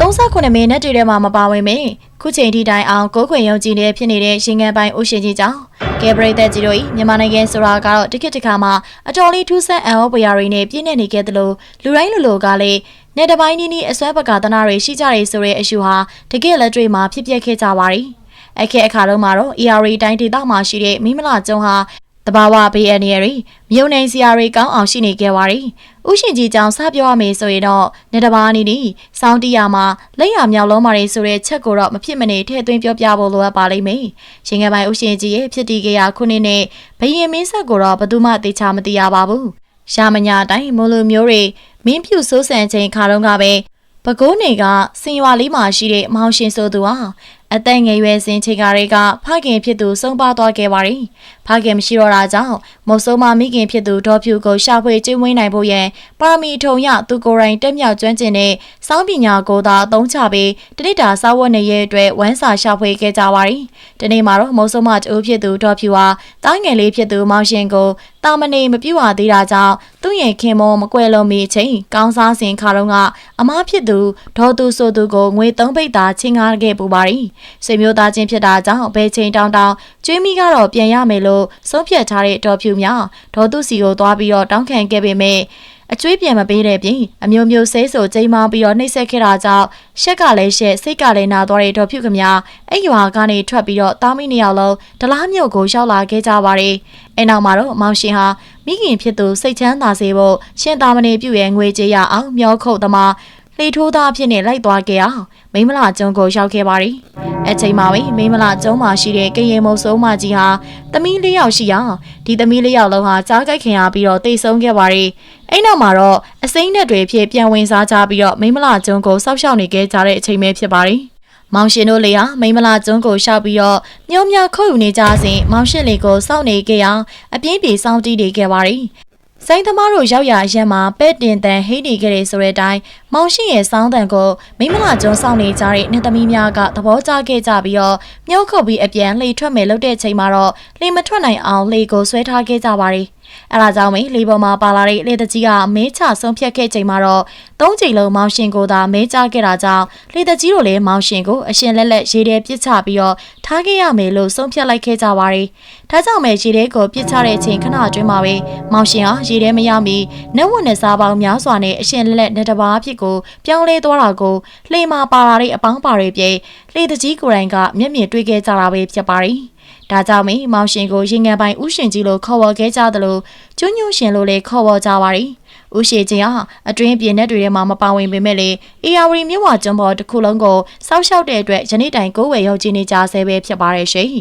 39မိနစ်တည်းထဲမှာမပါဝင်မင်းခုချိန်ထိတိုင်အောင်ကိုးခွင်ယုံကြည်နေဖြစ်နေတဲ့ရှင်ငံပိုင်းဥရှင်ကြီးကြောင့်ကဲဘရိတ်သက်ကြီးတို့ဤမြန်မာနိုင်ငံဆိုတာကတော့တကိတခါမှာအတော်လေးထူးဆန်းအံ့ဩပွေရာတွေနဲ့ပြည့်နေနေခဲ့သလိုလူတိုင်းလူလိုကလည်းနေတပိုင်းနီးနီးအစွမ်းပကာသနာတွေရှိကြတယ်ဆိုတဲ့အယူဟာတကယ်လက်တွေ့မှာဖြစ်ပျက်ခဲ့ကြပါရီအခက်အခါတော့မှာတော့ ERA တိုင်းဒေသမှာရှိတဲ့မိမလာကျုံဟာ တဘာဝဘေးအန္တရာယ်တွေမြုံနိုင်စရာတွေကောင်းအောင်ရှိနေခဲ့ပါရီဥရှင်ကြီးကြောင့်စပြောရမယ်ဆိုရင်တော့နေတဘာနီနီစောင်းတီယာမှာလက်ရမြောက်လုံးမာတွေဆိုတဲ့ချက်ကိုတော့မဖြစ်မနေထည့်သွင်းပြောပြဖို့လိုအပ်ပါလိမ့်မယ်ရှင်ငယ်ပိုင်းဥရှင်ကြီးရဲ့ဖြစ်တည်ကြရာခုနှစ်နဲ့ဘယင်မင်းဆက်ကိုတော့ဘယ်သူမှသိချမသိရပါဘူးရှာမညာတိုင်းမိုလိုမျိုးတွေမင်းပြူဆိုးဆန်ချိန်ခါတော့ကပဲပကိုးနေကစင်ရွာလေးမှာရှိတဲ့မောင်ရှင်ဆိုသူဟာ အသက်ငယ်ရွယ်စဉ်ချိန်ကလေးကဖခင်ဖြစ်သူဆုံးပါသွားခဲ့ပါရီဖခင်မရှိတော့တာကြောင့်မုတ်ဆိုးမမိခင်ဖြစ်သူဒေါ်ဖြူကိုရှာဖွေကျင်းဝင်းနိုင်ဖို့ရန်ပါရမီထုံရသူကိုယ်တိုင်တက်မြောက်ကျွမ်းကျင်တဲ့စောင်းပညာကိုသာအသုံးချပြီးတနစ်တာစာဝတ်နေရဲ့အတွက်ဝမ်းစာရှာဖွေခဲ့ကြပါရီဒီနေ့မှာတော့မုတ်ဆိုးမတူဖြစ်သူဒေါ်ဖြူဟာတားငယ်လေးဖြစ်သူမောင်ရှင်ကိုတာမနေမပြူပါသေးတာကြောင့်သူ့ရဲ့ခင်မမကွဲလုံးမီအချိန်ကောင်းစားစဉ်ခါတော့ကအမားဖြစ်သူဒေါ်သူဆိုသူကိုငွေ၃ပိတ်သာချင်းကားခဲ့ပူပါရီဆွေမျိုးသားချင်းဖြစ်တာကြောင့်ဘယ်ချိန်တောင်းတောင်းကျွေးမိကတော့ပြန်ရမယ်လို့ဆုံးဖြတ်ထားတဲ့ဒေါ်ဖြူများဒေါ်သူစီကိုသွားပြီးတော့တောင်းခံခဲ့ပေမဲ့အကျွေးပြန်မပေးတဲ့ပြင်အမျိုးမျိုးဆဲဆိုချိန်မောင်းပြီးတော့နှိပ်စက်ခဲ့တာကြောင့်ရှက်ကလည်းရှက်စိတ်ကလည်းနာသွားတဲ့ဒေါ်ဖြူကများအဲ့ရွာကနေထွက်ပြီးတော့တားမိနှစ်ယောက်လုံးဒလားမြို့ကိုရောက်လာခဲ့ကြပါတယ်အဲနောက်မှာတော့မောင်ရှင်ဟာမိခင်ဖြစ်သူစိတ်ချမ်းသာစေဖို့ရှင်သာမဏေပြုရဲ့ငွေကြေးရအောင်မျောခုတ်သမား လေထိုးသားအဖြစ်နဲ့လိုက်သွားခဲ့အောင်မိမလာကျုံကိုရောက်ခဲ့ပါရီအချိန်မှာပဲမိမလာကျုံမှာရှိတဲ့ကရင်မုံဆုံးမကြီးဟာသမီးလေးယောက်ရှိအောင်ဒီသမီးလေးယောက်လုံးဟာကြားကြိုက်ခင်ရပြီးတော့တိတ်ဆုံးခဲ့ပါရီအဲ့နောက်မှာတော့အစိမ့်နဲ့တွေဖြစ်ပြန်ဝင်စားကြပြီးတော့မိမလာကျုံကိုစောက်ရှောက်နေခဲ့ကြတဲ့အချိန်ပဲဖြစ်ပါရီမောင်ရှင်တို့လေးဟာမိမလာကျုံးကိုရှောက်ပြီးတော့ညုံမြခုတ်ယူနေကြစဉ်မောင်ရှင်လေးကိုစောင့်နေခဲ့အောင်အပြင်းပြေစောင့်တီးနေခဲ့ပါရီ စိန်သမားတို့ရောက်ရအရက်မှာပဲ့တင်တန်ဟိတ်နေခဲ့တဲ့ဆိုတဲ့အတိုင်းမောင်ရှိရဲ့စောင်းတန်ကိုမိမလာကျွန်းဆောင်နေကြတဲ့နှစ်သမီးများကသဘောကျခဲ့ကြပြီးတော့မြုပ်ခုတ်ပြီးအပြန်လှေထွက်မယ်လို့တဲ့ချိန်မှာတော့လှေမထွက်နိုင်အောင်လှေကိုဆွဲထားခဲ့ကြပါရီ အဲဒါကြောင့်မေလေပေါ်မှာပါလာတဲ့လေတကြီးကမဲချဆုံးဖြတ်ခဲ့ချိန်မှာတော့သုံးချိန်လုံးမောင်ရှင်ကိုသာမဲချခဲ့တာကြောင့်လေတကြီးတို့လည်းမောင်ရှင်ကိုအရှင်လက်လက်ရေထဲပစ်ချပြီးတော့ထားခဲ့ရမယ်လို့ဆုံးဖြတ်လိုက်ခဲ့ကြပါရီဒါကြောင့်မဲရေထဲကိုပစ်ချတဲ့အချိန်ခဏအတွင်းမှာပဲမောင်ရှင်ဟာရေထဲမရောက်မီနှဝတ်နဲ့စားပေါင်းများစွာနဲ့အရှင်လက်လက်နဲ့တဘာအဖြစ်ကိုပြောင်းလဲသွားတာကိုလှေမှာပါလာတဲ့အပေါင်းပါတွေပြေလှေတကြီးကိုယ်တိုင်ကမျက်မြင်တွေ့ခဲ့ကြတာပဲဖြစ်ပါရီ ဒါကြောင့်မေမောင်ရှင်ကိုရင်ငံပိုင်ဥရှင်ကြီးလို့ခေါ်ဝေါ်ခဲ့ကြသလိုကျွညွန့်ရှင်လို့လည်းခေါ်ဝေါ်ကြပါရီဥရှိချင်းဟာအတွင်းပြင်းတဲ့တွေထဲမှာမပါဝင်ပေမဲ့လေအေယာဝရီမြို့ဝကျွန်းပေါ်တစ်ခုလုံးကိုစောက်ရှောက်တဲ့အတွက်ယနေ့တိုင်ကိုယ်ဝယ်ရောက်ကျင်းနေကြဆဲပဲဖြစ်ပါတယ်ရှင်